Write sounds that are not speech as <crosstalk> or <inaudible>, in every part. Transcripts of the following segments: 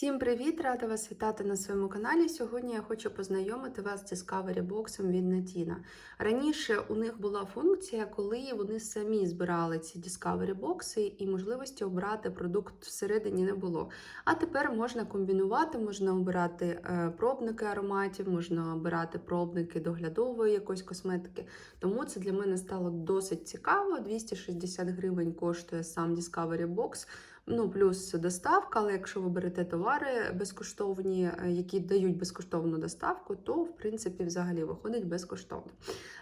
Всім привіт! Рада вас вітати на своєму каналі. Сьогодні я хочу познайомити вас з Discovery Box від Natina. Раніше у них була функція, коли вони самі збирали ці Discovery бокси і можливості обрати продукт всередині не було. А тепер можна комбінувати, можна обирати е, пробники ароматів, можна обирати пробники доглядової якоїсь косметики. Тому це для мене стало досить цікаво. 260 гривень коштує сам Discovery Box. Ну, плюс доставка, але якщо ви берете товари безкоштовні, е, які дають безкоштовну доставку, то в принципі взагалі виходить безкоштовно.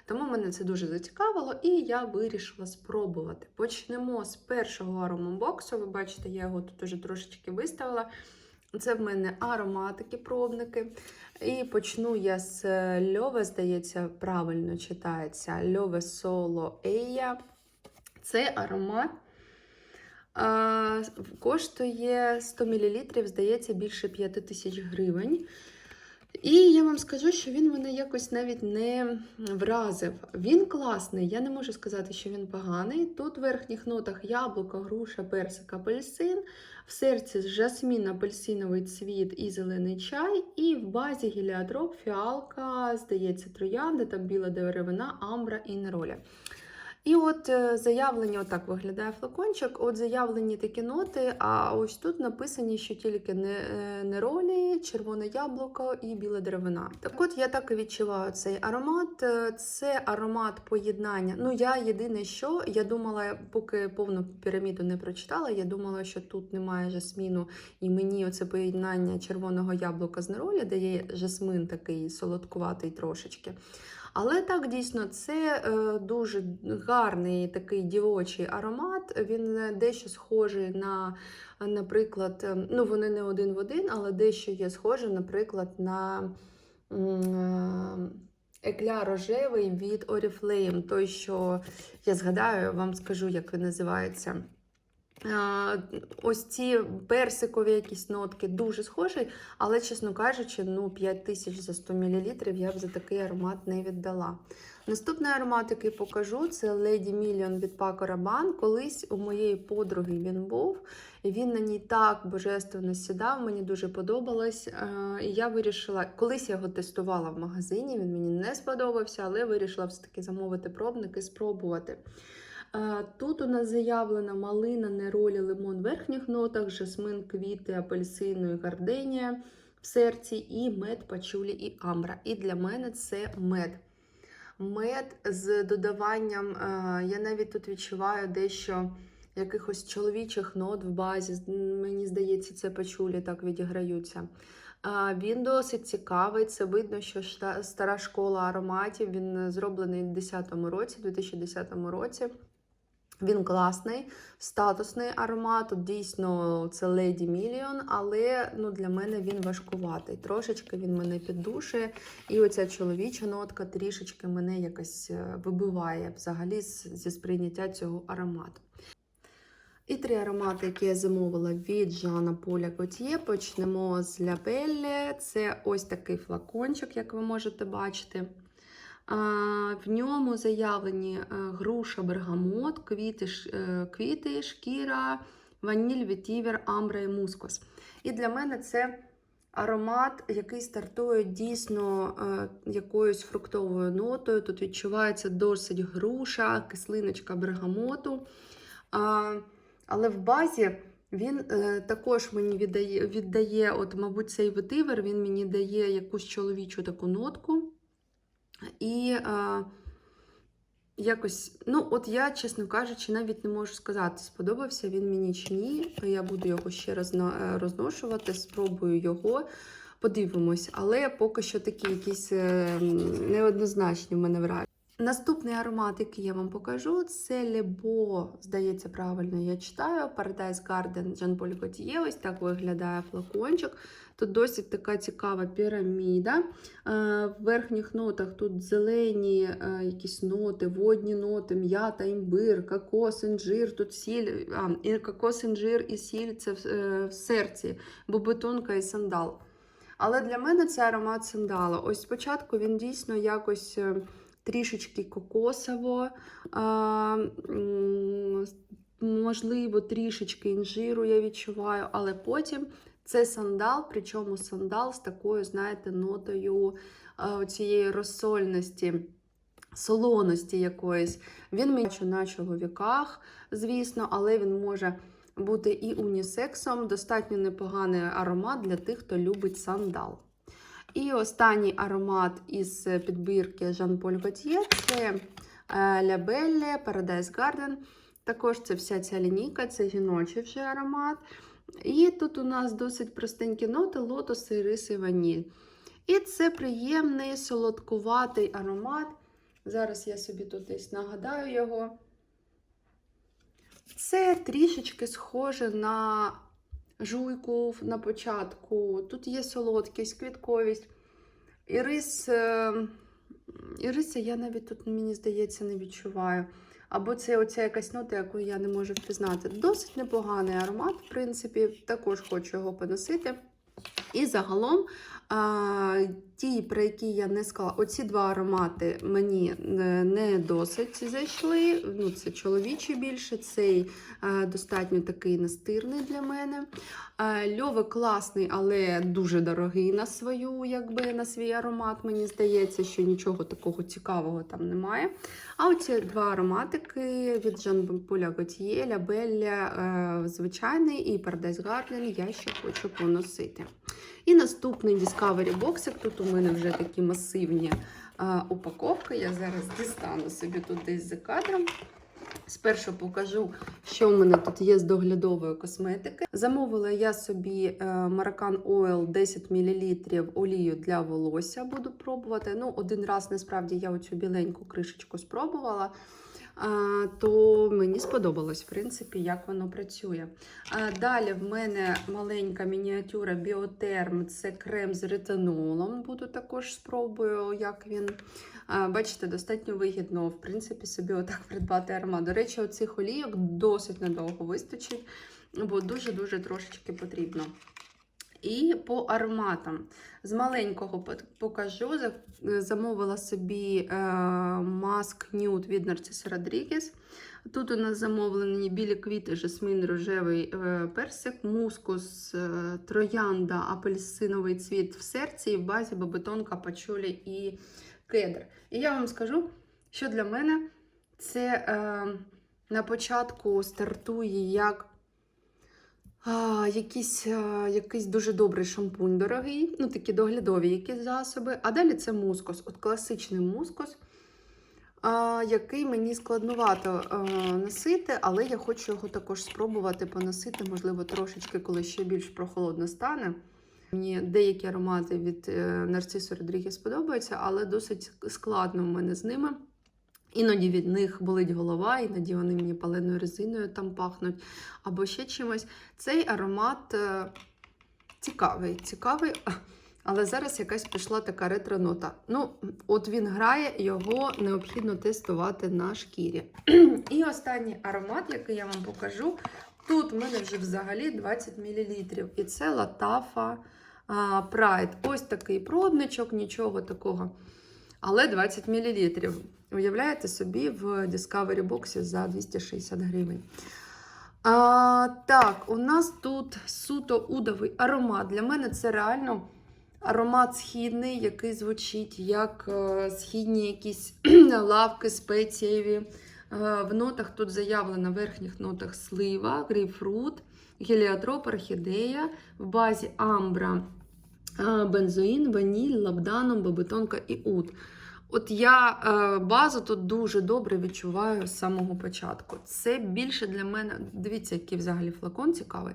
Тому мене це дуже зацікавило, і я вирішила спробувати. Почнемо з першого аромабоксу. Ви бачите, я його тут уже трошечки виставила. Це в мене ароматики, пробники. І почну я з Льове, здається, правильно читається Льове Соло Ея. Це аромат. Коштує 100 мл, здається, більше 5 тисяч гривень. І я вам скажу, що він мене якось навіть не вразив. Він класний, я не можу сказати, що він поганий. Тут в верхніх нотах яблуко, груша, персик, апельсин, в серці жасмін, апельсиновий цвіт і зелений чай, і в базі гіліатроп, фіалка, здається, троянда, там біла деревина, амбра і нероля. І от е, заявлення, отак виглядає флакончик. От заявлені такі ноти, а ось тут написані, що тільки е, неролі, червоне яблуко і біла деревина. Так от я так і відчуваю цей аромат. Е, Це аромат поєднання. Ну, я єдине, що я думала, поки повну піраміду не прочитала, я думала, що тут немає жасміну, і мені оце поєднання червоного яблука з неролі дає жасмин такий солодкуватий трошечки. Але так, дійсно, це е, дуже гарний такий дівочий аромат. Він е, дещо схожий на, наприклад, е, ну вони не один в один, але дещо є схоже, наприклад, на екля рожевий від Oriflame. Той, що я згадаю, вам скажу, як він називається. Ось ці персикові якісь нотки дуже схожі, але, чесно кажучи, ну 5 тисяч за 100 мл я б за такий аромат не віддала. Наступний аромат, який покажу, це Lady Million від Paco Rabanne. Колись у моєї подруги він був, і він на ній так божественно сідав, мені дуже подобалось. І я вирішила, колись я його тестувала в магазині, він мені не сподобався, але вирішила все-таки замовити пробник і спробувати. Тут у нас заявлена малина, неролі, лимон в верхніх нотах, жасмин, квіти, апельсину і гарденія в серці, і мед, пачулі і амбра. І для мене це мед. Мед з додаванням, я навіть тут відчуваю дещо якихось чоловічих нот в базі. Мені здається, це пачулі так відіграються. Він досить цікавий. Це видно, що стара школа ароматів. Він зроблений в 2010 році, 2010 році. Він класний, статусний аромат. Дійсно, це Lady Million, але ну, для мене він важкуватий. Трошечки він мене піддушує. І оця чоловіча нотка трішечки мене якось вибиває взагалі зі сприйняття цього аромату. І три аромати, які я замовила від Жана Поля Готьє. Почнемо з Лябелле. Це ось такий флакончик, як ви можете бачити. В ньому заявлені груша, бергамот, квіти, квіти шкіра, ваніль, ветівер, амбра і мускус. І для мене це аромат, який стартує дійсно якоюсь фруктовою нотою. Тут відчувається досить груша, кислиночка бергамоту. Але в базі він е, також мені віддає, віддає, от, мабуть, цей ветивер, він мені дає якусь чоловічу таку нотку. І е, якось, ну, от я, чесно кажучи, навіть не можу сказати, сподобався він мені чи ні. Я буду його ще раз розношувати, спробую його, подивимось. Але поки що такі якісь е, неоднозначні в мене враження. Наступний аромат, який я вам покажу, це Лебо, здається, правильно я читаю. Paradise Garden Jean Paul Gaultier. Ось так виглядає флакончик. Тут досить така цікава піраміда. В верхніх нотах тут зелені якісь ноти, водні ноти, м'ята, імбир, кокос, інжир, тут сіль, а, і кокос, інжир і сіль це в, е, серці, бобетонка і сандал. Але для мене це аромат сандала. Ось спочатку він дійсно якось е, трішечки кокосово, можливо, трішечки інжиру я відчуваю, але потім Це сандал, причому сандал з такою, знаєте, нотою цієї розсольності, солоності якоїсь. Він мені на чоловіках, звісно, але він може бути і унісексом. Достатньо непоганий аромат для тих, хто любить сандал. І останній аромат із підбірки Jean-Paul Gaultier – це е, La Belle Paradise Garden. Також це вся ця лінійка, це жіночий вже аромат. І тут у нас досить простенькі ноти, лотос, ірис і ваніль. І це приємний солодкуватий аромат. Зараз я собі тут десь нагадаю його. Це трішечки схоже на жуйку на початку. Тут є солодкість, квітковість. Ірис, е, іриса я навіть тут, мені здається, не відчуваю. Або це оця якась нота, яку я не можу впізнати. Досить непоганий аромат, в принципі, також хочу його поносити. І загалом, ті, про які я не сказала, оці два аромати мені не- не досить зайшли. Ну, це чоловічий більше, цей а, достатньо такий настирний для мене. А, Льови класний, але дуже дорогий на свою, якби на свій аромат. Мені здається, що нічого такого цікавого там немає. А оці два ароматики від Gaultier, La Belle, е, звичайний і Paradise Garden я ще хочу поносити. І наступний Discovery Box. Тут у мене вже такі масивні е, упаковки. Я зараз дістану собі тут десь за кадром. Спершу покажу, що в мене тут є з доглядової косметики. Замовила я собі е, Maracan Oil 10 мл олію для волосся. Буду пробувати. Ну, один раз насправді я оцю біленьку кришечку спробувала. То мені сподобалось, в принципі, як воно працює. Далі в мене маленька мініатюра Біотерм, це крем з ретинолом. Буду також спробую, як він. Бачите, достатньо вигідно, в принципі, собі отак придбати аромат. До речі, оцих олійок досить надовго вистачить, бо дуже-дуже трошечки потрібно. І по ароматам. З маленького покажу. Замовила собі е, маск нюд від Нарциса Родрігес. Тут у нас замовлені білі квіти, жасмин, рожевий е, персик, мускус, е, троянда, апельсиновий цвіт в серці і в базі бабетонка, пачулі і кедр. І я вам скажу, що для мене це е, на початку стартує як а, якийсь, а, якийсь дуже добрий шампунь дорогий, ну такі доглядові якісь засоби. А далі це мускус, от класичний мускус, а, який мені складнувато а, носити, але я хочу його також спробувати поносити, можливо, трошечки, коли ще більш прохолодно стане. Мені деякі аромати від е, Нарцису Родрігес сподобаються, але досить складно в мене з ними. Іноді від них болить голова, іноді вони мені паленою резиною там пахнуть, або ще чимось. Цей аромат е, цікавий, цікавий, але зараз якась пішла така ретро-нота. Ну, от він грає, його необхідно тестувати на шкірі. <clears throat> І останній аромат, який я вам покажу. Тут в мене вже взагалі 20 мл. І це Латафа Pride. Ось такий пробничок, нічого такого. Але 20 мл. Уявляєте собі в Discovery боксі за 260 гривень. А, так, у нас тут суто удовий аромат. Для мене це реально аромат східний, який звучить як е, східні якісь <clears throat> лавки спецієві. Е, в нотах тут заявлено в верхніх нотах слива, грейпфрут, геліотроп, орхідея, в базі амбра, е, бензоїн, ваніль, лабданом, бабетонка і ут. От я е, базу тут дуже добре відчуваю з самого початку. Це більше для мене, дивіться, який взагалі флакон цікавий.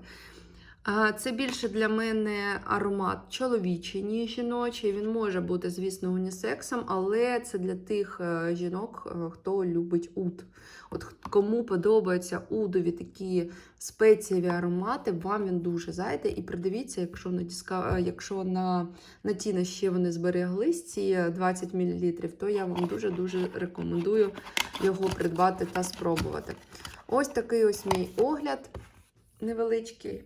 Це більше для мене аромат чоловічий, ніж жіночий. Він може бути, звісно, унісексом, але це для тих е, жінок, е, хто любить ут. От кому подобаються удові такі спецієві аромати, вам він дуже зайде. І придивіться, якщо на е, якщо на, на Тіна ще вони збереглись, ці 20 мл, то я вам дуже-дуже рекомендую його придбати та спробувати. Ось такий ось мій огляд невеличкий.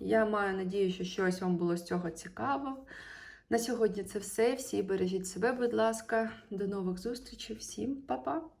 Я маю надію, що щось вам було з цього цікаво. На сьогодні це все. Всі бережіть себе, будь ласка. До нових зустрічей. Всім па-па!